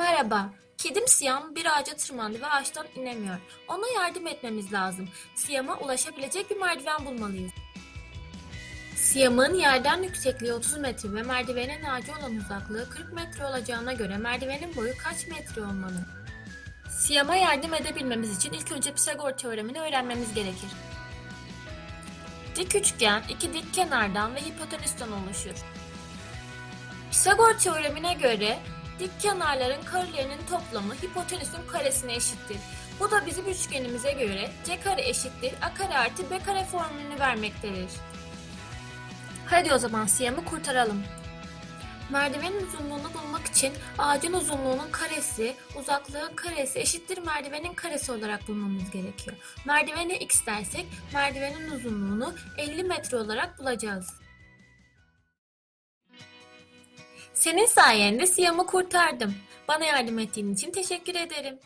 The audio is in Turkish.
Merhaba. Kedim Siyam bir ağaca tırmandı ve ağaçtan inemiyor. Ona yardım etmemiz lazım. Siyam'a ulaşabilecek bir merdiven bulmalıyız. Siyam'ın yerden yüksekliği 30 metre ve merdivenin ağaca olan uzaklığı 40 metre olacağına göre merdivenin boyu kaç metre olmalı? Siyam'a yardım edebilmemiz için ilk önce Pisagor teoremini öğrenmemiz gerekir. Dik üçgen iki dik kenardan ve hipotenüsten oluşur. Pisagor teoremine göre dik kenarların karelerinin toplamı hipotenüsün karesine eşittir. Bu da bizim üçgenimize göre c kare eşittir a kare artı b kare formülünü vermektedir. Hadi o zaman siyamı kurtaralım. Merdivenin uzunluğunu bulmak için ağacın uzunluğunun karesi, uzaklığın karesi eşittir merdivenin karesi olarak bulmamız gerekiyor. Merdivene x dersek merdivenin uzunluğunu 50 metre olarak bulacağız. Senin sayende Siyam'ı kurtardım. Bana yardım ettiğin için teşekkür ederim.